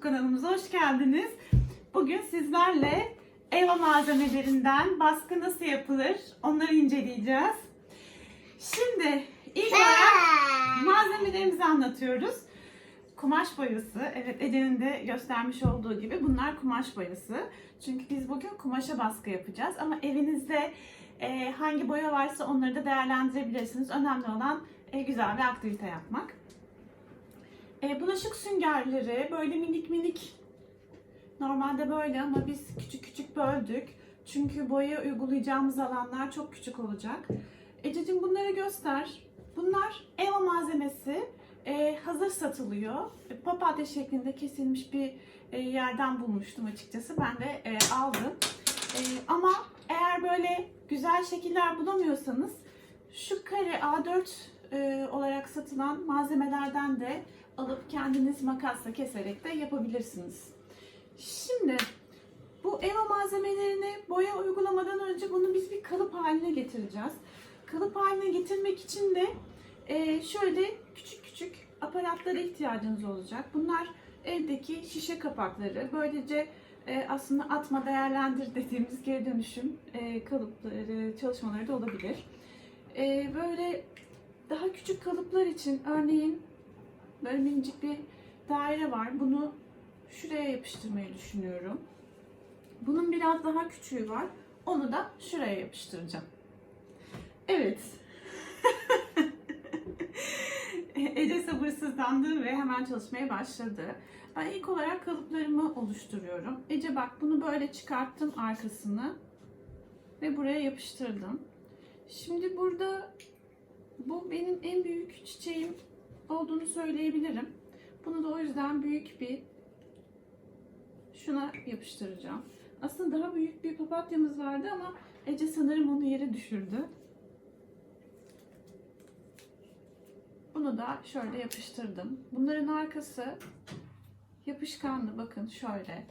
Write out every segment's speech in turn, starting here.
YouTube kanalımıza hoş geldiniz. Bugün sizlerle Eva malzemelerinden baskı nasıl yapılır onları inceleyeceğiz. Şimdi ilk olarak malzemelerimizi anlatıyoruz. Kumaş boyası. Evet Ece'nin de göstermiş olduğu gibi bunlar kumaş boyası. Çünkü biz bugün kumaşa baskı yapacağız. Ama evinizde e, hangi boya varsa onları da değerlendirebilirsiniz. Önemli olan e, güzel bir aktivite yapmak. E, bulaşık süngerleri böyle minik minik normalde böyle ama biz küçük küçük böldük. Çünkü boya uygulayacağımız alanlar çok küçük olacak. Ececiğim bunları göster. Bunlar Eva malzemesi. E, hazır satılıyor. E, papatya şeklinde kesilmiş bir e, yerden bulmuştum açıkçası. Ben de e, aldım. E, ama eğer böyle güzel şekiller bulamıyorsanız şu kare A4 e, olarak satılan malzemelerden de alıp kendiniz makasla keserek de yapabilirsiniz. Şimdi bu Eva malzemelerini boya uygulamadan önce bunu biz bir kalıp haline getireceğiz. Kalıp haline getirmek için de e, şöyle küçük küçük aparatlara ihtiyacınız olacak. Bunlar evdeki şişe kapakları. Böylece e, aslında atma değerlendir dediğimiz geri dönüşüm e, kalıpları, çalışmaları da olabilir. Böyle daha küçük kalıplar için örneğin böyle minicik bir daire var. Bunu şuraya yapıştırmayı düşünüyorum. Bunun biraz daha küçüğü var. Onu da şuraya yapıştıracağım. Evet. Ece sabırsızlandı ve hemen çalışmaya başladı. Ben ilk olarak kalıplarımı oluşturuyorum. Ece bak bunu böyle çıkarttım arkasını ve buraya yapıştırdım. Şimdi burada bu benim en büyük çiçeğim olduğunu söyleyebilirim. Bunu da o yüzden büyük bir şuna yapıştıracağım. Aslında daha büyük bir papatyamız vardı ama Ece sanırım onu yere düşürdü. Bunu da şöyle yapıştırdım. Bunların arkası yapışkanlı bakın şöyle.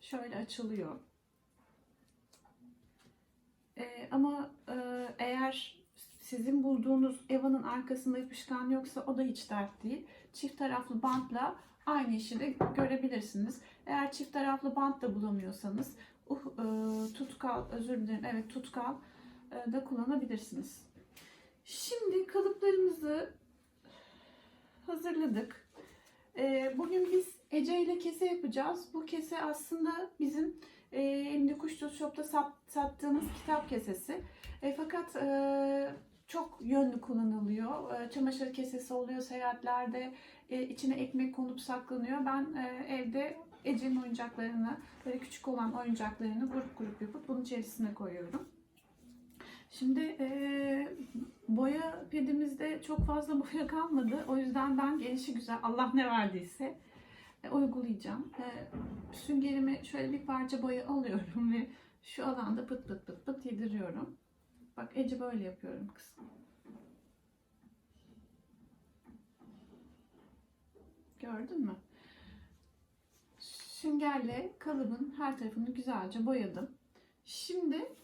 Şöyle açılıyor. Ee, ama sizin bulduğunuz Eva'nın arkasında yapışkan yoksa o da hiç dert değil. Çift taraflı bantla aynı işi de görebilirsiniz. Eğer çift taraflı bant da bulamıyorsanız uh, e, tutkal, özür dilerim, evet tutkal e, da kullanabilirsiniz. Şimdi kalıplarımızı hazırladık. E, bugün biz Ece ile kese yapacağız. Bu kese aslında bizim e, Elimde Kuş Tuz Shop'ta sat, sattığımız kitap kesesi. E, fakat e, çok yönlü kullanılıyor. E, çamaşır kesesi oluyor seyahatlerde. E, içine ekmek konup saklanıyor. Ben e, evde Ece'nin oyuncaklarını, böyle küçük olan oyuncaklarını grup grup yapıp bunun içerisine koyuyorum. Şimdi e, boya pedimizde çok fazla boya kalmadı. O yüzden ben gelişi güzel Allah ne verdiyse e, uygulayacağım. E, süngerimi şöyle bir parça boya alıyorum ve şu alanda pıt pıt pıt pıt yediriyorum. Bak Ece böyle yapıyorum kızım. Gördün mü? Süngerle kalıbın her tarafını güzelce boyadım. Şimdi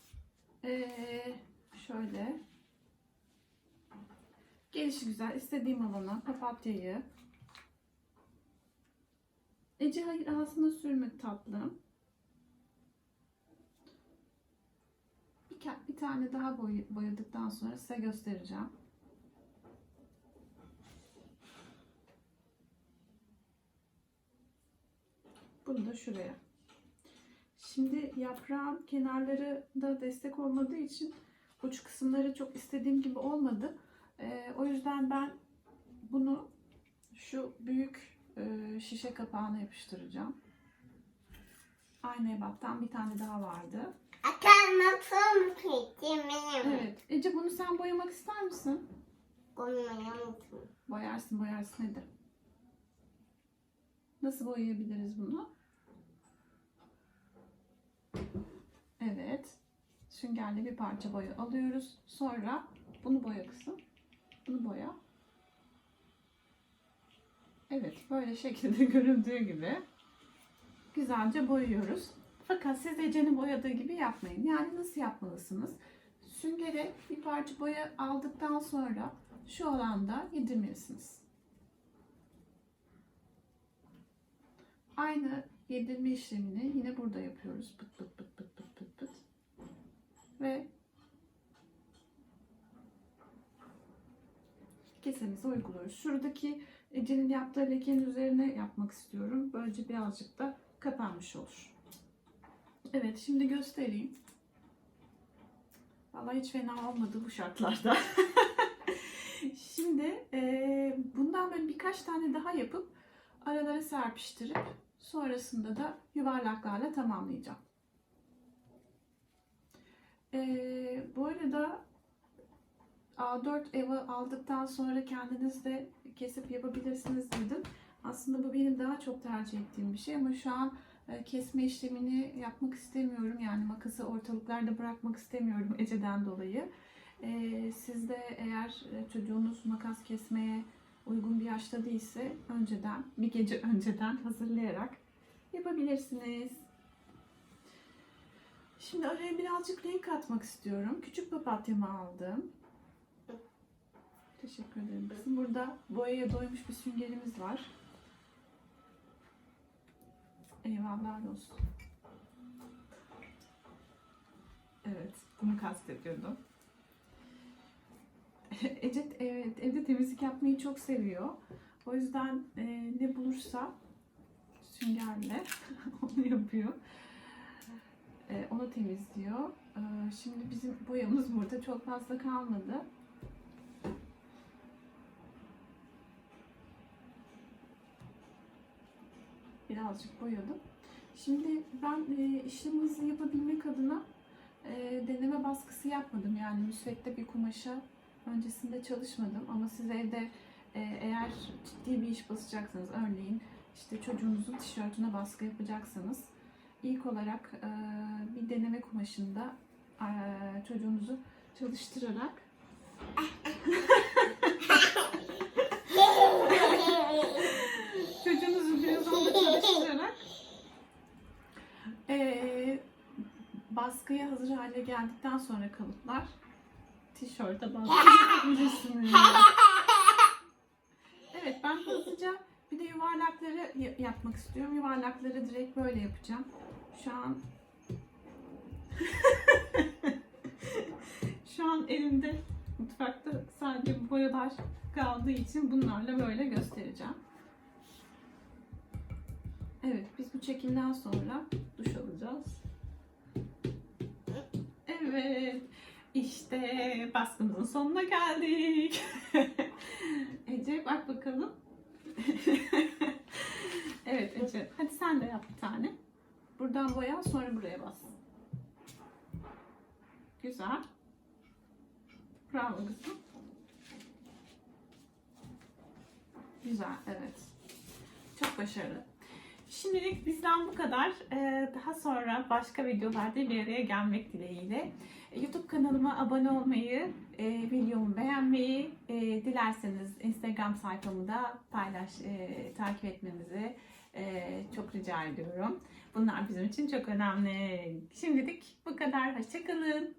eee, şöyle gelişi güzel istediğim alana papatyayı Ece hayır ağzına sürme tatlım. Bir, ke- bir tane daha boy, boyadıktan sonra size göstereceğim. Bunu da şuraya. Şimdi yaprağın kenarları da destek olmadığı için uç kısımları çok istediğim gibi olmadı. Ee, o yüzden ben bunu şu büyük e, şişe kapağına yapıştıracağım. Aynı ebattan bir tane daha vardı. Atanmasın peşimim. Evet. Ece bunu sen boyamak ister misin? Konmayamıyorum. Boyarsın boyarsın hadi. Nasıl boyayabiliriz bunu? Evet. Süngerle bir parça boya alıyoruz. Sonra bunu boya kızım. Bunu boya. Evet. Böyle şekilde göründüğü gibi güzelce boyuyoruz. Fakat siz Ece'nin boyadığı gibi yapmayın. Yani nasıl yapmalısınız? Süngere bir parça boya aldıktan sonra şu alanda yedirmelisiniz. Aynı yedirme işlemini yine burada yapıyoruz. Pıt pıt pıt pıt pıt pıt pıt. Ve kesemize uyguluyoruz. Şuradaki Ece'nin yaptığı lekenin üzerine yapmak istiyorum. Böylece birazcık da kapanmış olur. Evet şimdi göstereyim. Vallahi hiç fena olmadı bu şartlarda. şimdi eee, bundan böyle birkaç tane daha yapıp aralara serpiştirip sonrasında da yuvarlaklarla tamamlayacağım. Eee, bu arada A4 eva aldıktan sonra kendiniz de kesip yapabilirsiniz dedim. Aslında bu benim daha çok tercih ettiğim bir şey ama şu an e, kesme işlemini yapmak istemiyorum. Yani makası ortalıklarda bırakmak istemiyorum Ece'den dolayı. E, siz de eğer e, çocuğunuz makas kesmeye uygun bir yaşta değilse önceden, bir gece önceden hazırlayarak yapabilirsiniz. Şimdi araya birazcık renk katmak istiyorum. Küçük papatyamı aldım. Teşekkür ederim. Bizim burada boyaya doymuş bir süngerimiz var. Eyvallah olsun. Evet, bunu kastediyordum. Ece evet, evde temizlik yapmayı çok seviyor. O yüzden e, ne bulursa süngerle onu yapıyor. E, onu temizliyor. E, şimdi bizim boyamız burada çok fazla kalmadı. Birazcık boyadım. Şimdi ben e, işlem hızlı yapabilmek adına e, deneme baskısı yapmadım. Yani müsvedde bir kumaşa öncesinde çalışmadım. Ama siz evde e, eğer ciddi bir iş basacaksanız, örneğin işte çocuğunuzun tişörtüne baskı yapacaksanız ilk olarak e, bir deneme kumaşında e, çocuğunuzu çalıştırarak çocuğunuzu biraz onda çalıştırarak eee baskıya hazır hale geldikten sonra kalıplar tişörte baskı yapabilirsiniz. Evet ben hızlıca bir de yuvarlakları ya- yapmak istiyorum. Yuvarlakları direkt böyle yapacağım. Şu an şu an elimde mutfakta sadece bu boyalar kaldığı için bunlarla böyle göstereceğim. Evet, biz bu çekimden sonra duş alacağız. Evet, işte baskımızın sonuna geldik. Ece bak bakalım. evet Ece, hadi sen de yap bir tane. Buradan boya, sonra buraya bas. Güzel. Bravo kızım. Güzel, evet. Çok başarılı. Şimdilik bizden bu kadar. Ee, daha sonra başka videolarda bir araya gelmek dileğiyle. YouTube kanalıma abone olmayı, e, videomu beğenmeyi, e, dilerseniz Instagram sayfamı da paylaş, e, takip etmenizi çok rica ediyorum. Bunlar bizim için çok önemli. Şimdilik bu kadar. Hoşçakalın.